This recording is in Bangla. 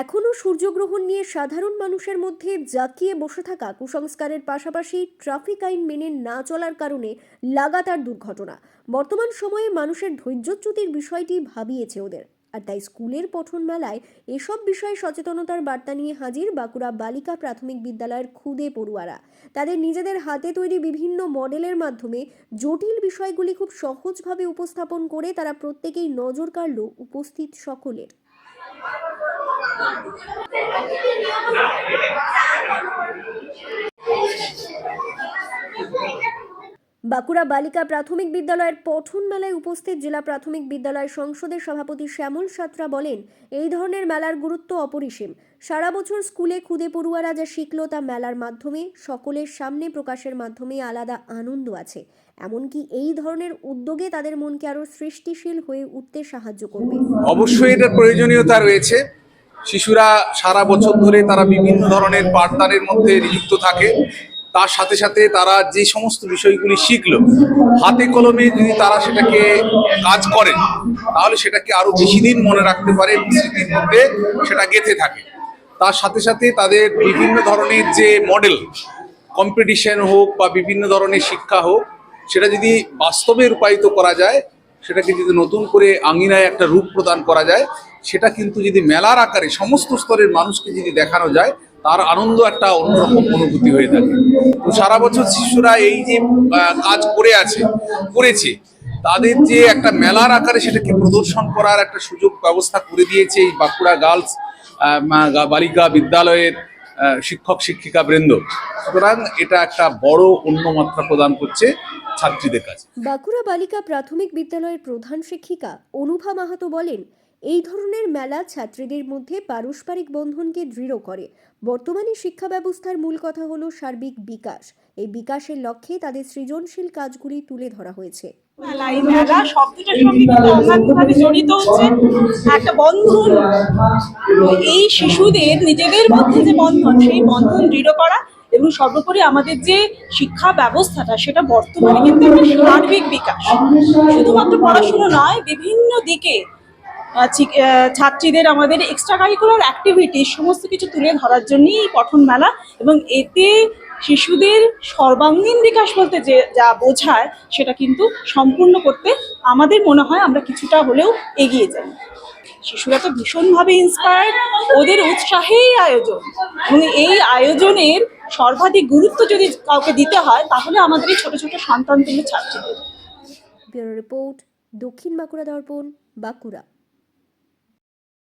এখনও সূর্যগ্রহণ নিয়ে সাধারণ মানুষের মধ্যে জাঁকিয়ে বসে থাকা কুসংস্কারের পাশাপাশি ট্রাফিক আইন মেনে না চলার কারণে লাগাতার দুর্ঘটনা। বর্তমান সময়ে মানুষের ধৈর্যচ্যুতির বিষয়টি ভাবিয়েছে ওদের। আর তাই স্কুলের পঠন মেলায় এসব বিষয়ে সচেতনতার বার্তা নিয়ে হাজির বাঁকুড়া বালিকা প্রাথমিক বিদ্যালয়ের খুদে পড়ুয়ারা। তাদের নিজেদের হাতে তৈরি বিভিন্ন মডেলের মাধ্যমে জটিল বিষয়গুলি খুব সহজভাবে উপস্থাপন করে তারা প্রত্যেকেই নজর কাড়ল উপস্থিত সকলের। বাঁকুড়া বালিকা প্রাথমিক বিদ্যালয়ের পঠন মেলায় উপস্থিত জেলা প্রাথমিক বিদ্যালয় সংসদের সভাপতি শ্যামল সাত্রা বলেন, এই ধরনের মেলার গুরুত্ব অপরিসীম। সারা বছর স্কুলে খুদে পড়ুয়ারা যা শিখল তা মেলার মাধ্যমে, সকলের সামনে প্রকাশের মাধ্যমে আলাদা আনন্দ আছে। এমনকি এই ধরনের উদ্যোগে তাদের মনকে আরও সৃষ্টিশীল হয়ে উঠতে সাহায্য করবে। অবশ্যই এটার প্রয়োজনীয়তা রয়েছে। শিশুরা সারা বছর ধরে তারা বিভিন্ন ধরনের পাঠদানের মধ্যে নিযুক্ত থাকে। তার সাথে সাথে তারা যে সমস্ত বিষয়গুলি শিখলো, হাতে কলমে যদি তারা সেটাকে কাজ করেন, তাহলে সেটাকে আরও বেশি দিন মনে রাখতে পারে স্মৃতির মধ্যে সেটা গেঁথে থাকে। তার সাথে সাথে তাদের বিভিন্ন ধরনের যে মডেল, কম্পিটিশন হোক বা বিভিন্ন ধরনের শিক্ষা হোক, সেটা যদি বাস্তবে রূপায়িত করা যায়, সেটাকে যদি নতুন করে আঙিনায় একটা রূপ প্রদান করা যায় সেটা কিন্তু যদি মেলার আকারে সমস্ত স্তরের মানুষকে যদি দেখানো যায়, তার আনন্দ একটা অন্যরকম অনুভূতি হয়ে থাকে। তো সারা বছর শিশুরা এই যে কাজ করে আছে, করেছে, তাদের যে একটা মেলার আকারে সেটাকে প্রদর্শন করার একটা সুযোগ ব্যবস্থা করে দিয়েছে এই বাঁকুড়া গার্লস বালিকা বিদ্যালয়ের শিক্ষক, শিক্ষিকা বৃন্দ। সুতরাং এটা একটা বড় অন্য মাত্রা প্রদান করছে ছাত্রীদের কাছে। বাঁকুড়া বালিকা প্রাথমিক বিদ্যালয়ের প্রধান শিক্ষিকা অনুভা মাহাতো বলেন এই ধরনের মেলা ছাত্রীদের মধ্যে পারস্পরিক বন্ধনকে দৃঢ় করে। বর্তমানে শিক্ষা ব্যবস্থার মূল কথা হলো সার্বিক বিকাশ। এই বিকাশের লক্ষ্যে তাদের সৃজনশীল কাজগুলি তুলে ধরা হয়েছে। জড়িত হচ্ছে। একটা বন্ধন এই শিশুদের, নিজেদের মধ্যে যে বন্ধন, সেই বন্ধন দৃঢ় করা এবং সর্বোপরি আমাদের যে শিক্ষা ব্যবস্থাটা, সেটা বর্তমানে কিন্তু সার্বিক বিকাশ। শুধুমাত্র পড়াশুনো নয়, বিভিন্ন দিকে ছাত্রীদের আমাদের এক্সট্রা কারিকুলার অ্যাক্টিভিটি সমস্ত কিছু তুলে ধরার জন্যই এই পঠন মেলা এবং এতে শিশুদের সর্বাঙ্গীন বিকাশ বলতে যে, যা বোঝায় সেটা কিন্তু সম্পূর্ণ করতে আমাদের মনে হয় আমরা কিছুটা হলেও এগিয়ে যাই। শিশুরা তো ভীষণভাবে ইন্সপায়ার্ড ওদের উৎসাহেই আয়োজন। এবং এই আয়োজনের সর্বাধিক গুরুত্ব যদি কাউকে দিতে হয়, তাহলে আমাদের এই ছোটো ছোট সন্তানদের ছাত্রীদের। রিপোর্ট, দক্ষিণ বাঁকুড়া দর্পণ, বাঁকুড়া।